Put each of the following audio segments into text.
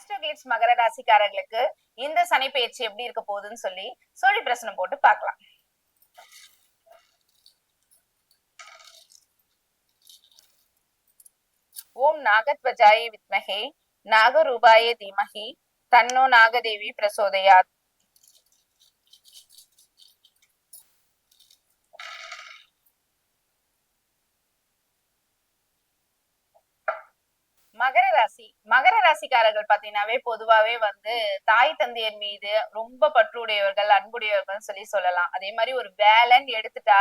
ஆஸ்ட்ரோகிளிட்ஸ் மகர ராசிக்காரர்களுக்கு இந்த சனி பயிற்சி எப்படி இருக்க போகுதுன்னு சொல்லி சொல்லி பிரசனம் போட்டு பார்க்கலாம். ஓம் நாகத்வஜாய வித்மகே நாகரூபாய தீமகி தன்னோ நாகதேவி பிரசோதயாத் மகர ராசி. மகர ராசிக்காரர்கள் பாத்தீங்கன்னாவே பொதுவாவே வந்து தாய் தந்தையர் மீது ரொம்ப பற்றுடையவர்கள் அன்புடையவர்கள் சொல்லி சொல்லலாம். அதே மாதிரி ஒரு வேலைன்னு எடுத்துட்டா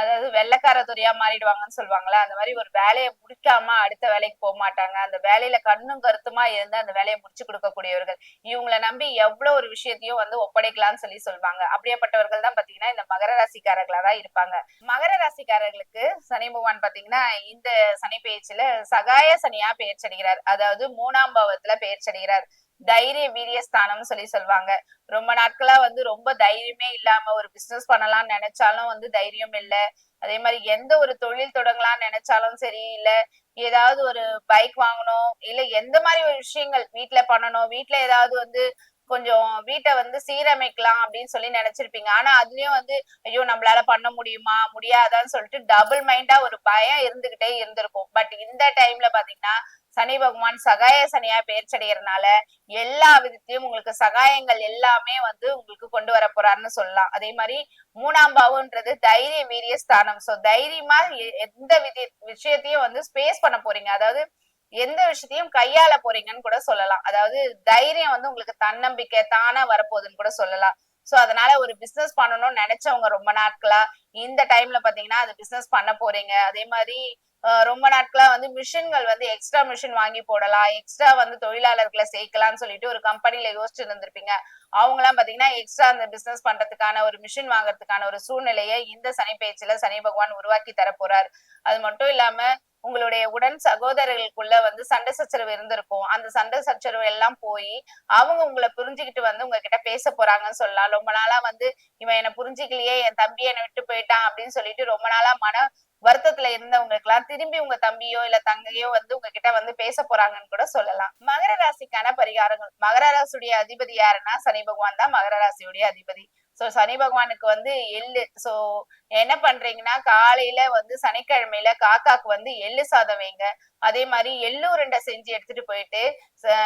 அதாவது வெள்ளக்கார துறையா மாறிடுவாங்கன்னு சொல்லுவாங்களா அந்த மாதிரி ஒரு வேலையை முடிக்காம அடுத்த வேலைக்கு போக மாட்டாங்க. அந்த வேலையில கண்ணும் கருத்துமா இருந்து அந்த வேலையை முடிச்சு கொடுக்கக்கூடியவர்கள். இவங்களை நம்பி எவ்வளவு ஒரு விஷயத்தையும் வந்து ஒப்படைக்கலாம்னு சொல்லி சொல்லுவாங்க. அப்படியேப்பட்டவர்கள் தான் பாத்தீங்கன்னா இந்த மகர ராசிக்காரர்களா தான் இருப்பாங்க. மகர ராசிக்காரர்களுக்கு சனி பகவான் பாத்தீங்கன்னா இந்த சனி பெயர்ச்சியில சகாய சனியா பெயர்ச்சடைகிறார். அதாவது மூணாம் பாவத்துல பெயர்ச்சடைகிறார். தைரிய வீரிய ஸ்தானம்னு சொல்லி சொல்லுவாங்க. ரொம்ப நாட்களா வந்து ரொம்ப தைரியமே இல்லாம ஒரு பிசினஸ் பண்ணலாம்னு நினைச்சாலும் வந்து தைரியம் இல்ல. அதே மாதிரி எந்த ஒரு தொழில் தொடங்கலாம்னு நினைச்சாலும் சரி இல்ல ஏதாவது ஒரு பைக் வாங்கணும் இல்ல எந்த மாதிரி ஒரு விஷயங்கள் வீட்டுல பண்ணணும் வீட்டுல ஏதாவது வந்து கொஞ்சம் வீட்டை வந்து சீரமைக்கலாம் அப்படின்னு சொல்லி நினைச்சிருப்பீங்க. ஆனா அதுலயும் வந்து ஐயோ நம்மளால பண்ண முடியுமா முடியாதான்னு சொல்லிட்டு டபுள் மைண்டா ஒரு பயம் இருந்துகிட்டே இருந்திருக்கும். பட் இந்த டைம்ல பாத்தீங்கன்னா சனி பகவான் சகாய சனியா பெயர்ச்சடைகிறதுனால எல்லா விதத்திலும் உங்களுக்கு சகாயங்கள் எல்லாமே வந்து உங்களுக்கு கொண்டு வர போறாருன்னு சொல்லலாம். அதே மாதிரி மூணாம் பாவம்ன்றது தைரிய வீரிய ஸ்தானம். சோ தைரியமா எந்த வித விஷயத்தையும் வந்து ஸ்பேஸ் பண்ண போறீங்க. அதாவது எந்த விஷயத்தையும் கையாள போறீங்கன்னு கூட சொல்லலாம். அதாவது தைரியம் வந்து உங்களுக்கு தன்னம்பிக்கை தானா வரப்போகுதுன்னு கூட சொல்லலாம். சோ அதனால ஒரு பிசினஸ் பண்ணணும்னு நினைச்சவங்க ரொம்ப நாட்களா இந்த டைம்ல பாத்தீங்கன்னா அது பிசினஸ் பண்ண போறீங்க. அதே மாதிரி ரொம்ப நாட்களா வந்து மிஷின்கள் வந்து எக்ஸ்ட்ரா மிஷின் வாங்கி போடலாம் எக்ஸ்ட்ரா வந்து தொழிலாளர்களை சேர்க்கலாம்னு சொல்லிட்டு ஒரு கம்பெனில யோசிச்சு இருந்திருப்பீங்க. அவங்க எல்லாம் பாத்தீங்கன்னா எக்ஸ்ட்ரா அந்த பிசினஸ் பண்றதுக்கான ஒரு மிஷின் வாங்குறதுக்கான ஒரு சூழ்நிலையை இந்த சனி பயிற்சியில சனி பகவான் உருவாக்கி தர போறார். அது மட்டும் இல்லாம உங்களுடைய உடன் சகோதரர்களுக்குள்ள வந்து சண்டை சச்சரவு இருந்திருக்கும். அந்த சண்டை சச்சரவு எல்லாம் போய் அவங்க உங்களை புரிஞ்சுக்கிட்டு வந்து உங்ககிட்ட பேச போறாங்கன்னு சொல்லலாம். ரொம்ப நாளா வந்து இவன் என்ன புரிஞ்சுக்கலையே என் தம்பி என்னை விட்டு போயிட்டான் அப்படின்னு சொல்லிட்டு ரொம்ப நாளா மன வருத்தத்துல இருந்தவங்களுக்கு எல்லாம் திரும்பி உங்க தம்பியோ இல்ல தங்கையோ வந்து உங்ககிட்ட வந்து பேச போறாங்கன்னு கூட சொல்லலாம். மகர ராசிக்கான பரிகாரங்கள். மகர ராசியுடைய அதிபதி யாருன்னா சனி பகவான் தான் மகர ராசியுடைய அதிபதி. சோ சனி பகவானுக்கு வந்து எள்ளு. சோ என்ன பண்றீங்கன்னா காலையில வந்து சனிக்கிழமையில காக்காக்கு வந்து எள்ளு சாதம் வைங்க. அதே மாதிரி எள்ளு உருண்டை செஞ்சு எடுத்துட்டு போயிட்டு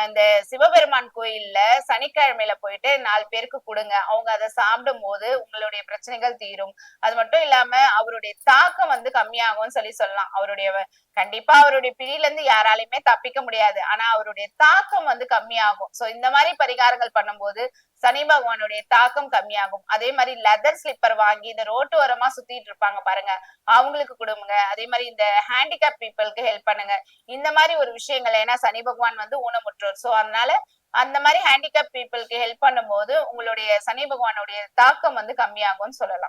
இந்த சிவபெருமான் கோயில்ல சனிக்கிழமையில போயிட்டு நாலு பேருக்கு கொடுங்க. அவங்க அதை சாப்பிடும் போது உங்களுடைய பிரச்சனைகள் தீரும். அது மட்டும் இல்லாம அவருடைய தாக்கம் வந்து கம்மியாகும்னு சொல்லி சொல்லலாம். அவருடைய கண்டிப்பா அவருடைய பிடியில இருந்து யாராலையுமே தப்பிக்க முடியாது. ஆனா அவருடைய தாக்கம் வந்து கம்மியாகும். சோ இந்த மாதிரி பரிகாரங்கள் பண்ணும்போது சனி பகவானுடைய தாக்கம் கம்மியாகும். அதே மாதிரி லெதர் ஸ்லிப்பர் வாங்கி இந்த ரோட்டு ஓரமா சுத்திட்டு இருப்பாங்க பாருங்க. அவங்களுக்கு கொடுங்க. அதே மாதிரி இந்த ஹேண்டிகேப் பீப்புளுக்கு ஹெல்ப் பண்ணுங்க. இந்த மாதிரி ஒரு விஷயங்கள் ஏன்னா சனி பகவான் வந்து ஊனமுற்றோர். சோ அதனால அந்த மாதிரி ஹேண்டிகேப் பீப்புளுக்கு ஹெல்ப் பண்ணும்போது உங்களுடைய சனி பகவானுடைய தாக்கம் வந்து கம்மியாகும்னு சொல்லலாம்.